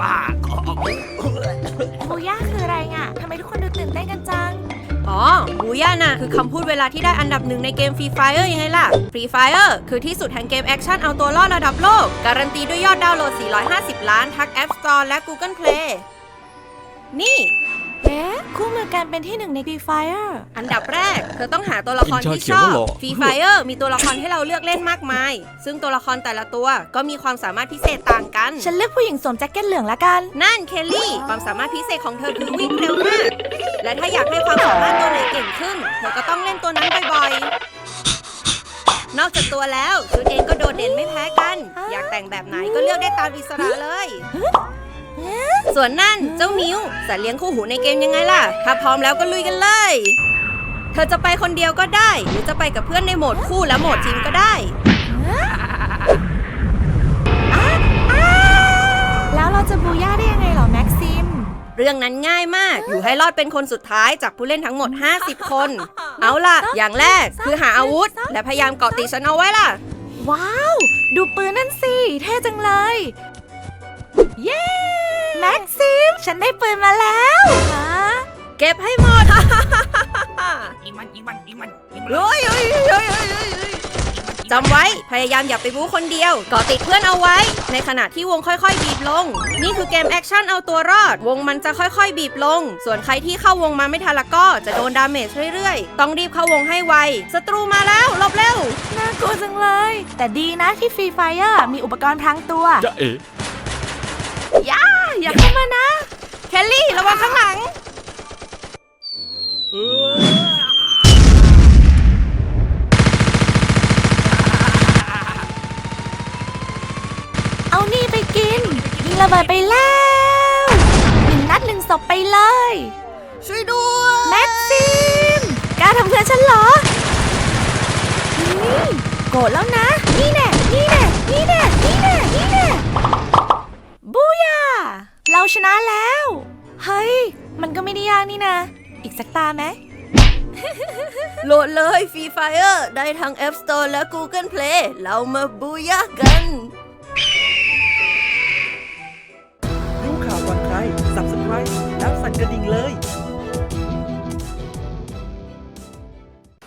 บ้าบูย่าคืออะไรอะทำไมทุกคนดูตื่นเต้นกันจัง อ๋อ บูย่าน่ะ คือคำพูดเวลาที่ได้อันดับหนึ่งในเกม Free Fire ยังไงล่ะ Free Fire คือที่สุดแห่งเกมแอคชั่นเอาตัวรอดระดับโลก การันตีด้วยยอดดาวน์โหลด 450 ล้าน ทั้ง App Store และ Google Play นี่เอ๊ะ คู่มือการเป็นที่หนึ่งใน Free Fire อันดับแรก เธอต้องหาตัวละครที่ชอบ Free Fire มีตัวละครให้เราเลือกเล่นมากมาย ซึ่งตัวละครแต่ละตัวก็มีความสามารถพิเศษต่างกัน ฉันเลือกผู้หญิงสวมแจ็คเก็ตเหลืองละกัน นั่นเคลลี่ ความสามารถพิเศษของเธอคือวิ่งเร็วมาก และถ้าอยากให้ความสามารถตัวไหนเก่งขึ้น เธอก็ต้องเล่นตัวนั้นบ่อยๆ นอกจากตัวแล้วชุดเองก็โดดเด่นไม่แพ้กัน อยากแต่งแบบไหนก็เลือกได้ตามอิสระเลย ส่วนนั่นเจ้ามิวสัตว์เลี้ยงคู่หูในเกมยังไงล่ะ ถ้าพร้อมแล้วก็ลุยกันเลย เธอจะไปคนเดียวก็ได้ หรือจะไปกับเพื่อนในโหมดคู่และโหมดทีมก็ได้แล้วเราจะบูย่าได้ยังไงเหรอแม็กซิม เรื่องนั้นง่ายมาก อยู่ให้รอดเป็นคนสุดท้ายจากผู้เล่นทั้งหมด 50 คน เอาล่ะ อย่างแรกคือหาอาวุธ และพยายามเกาะติดฉันเอาไว้ล่ะ ว้าว ดูปืนนั่นสิ เท่จังเลย เย้แม็กซิม ฉันได้ปืนมาแล้วฮะเก็บให้หมดอีมันอีมันอีมันอีมันเฮ้ยเฮ้ยเฮ้ยเฮ้ยเฮ้ยเฮ้ยจำไว้พยายามอย่าไปบู๊คนเดียวเกาะติดเพื่อนเอาไว้ ในขณะที่วงค่อยๆ บีบลง นี่คือเกมแอคชั่นเอาตัวรอด วงมันจะค่อยๆ บีบลง ส่วนใครที่เข้าวงมาไม่ทันละก็จะโดนดาเมจเรื่อยๆ ต้องรีบเข้าวงให้ไวศัตรูมาแล้วหลบเร็วน่ากลัวจังเลย แต่ดีนะที่ฟรีไฟร์มีอุปกรณ์พรางตัวจะเอ๋อย่าอย่าเข้ามานะ เคลลี่ระวังข้างหลังเอานี่ไปกินยิงระเบิดไปแล้วหนึ่งนัดหนึ่งศพไปเลย ช่วยด้วยแม็กซิมกล้าทำเพื่อนฉันเหรอนี่โกรธแล้วนะ นี่แน่ นี่แน่ นี่แน่ นี่แน่ นี่แน่ บูยาเราชนะแล้ว เฮ้ย มันก็ไม่ได้ยากนี่นะ อีกสักตาไหม โหลดเลยฟรีไฟเออร์ได้ทั้ง App Store และ Google Play เรามาบูยากัน รู้ข่าวก่อนใคร subscribe แล้วสั่นกระดิ่งเลย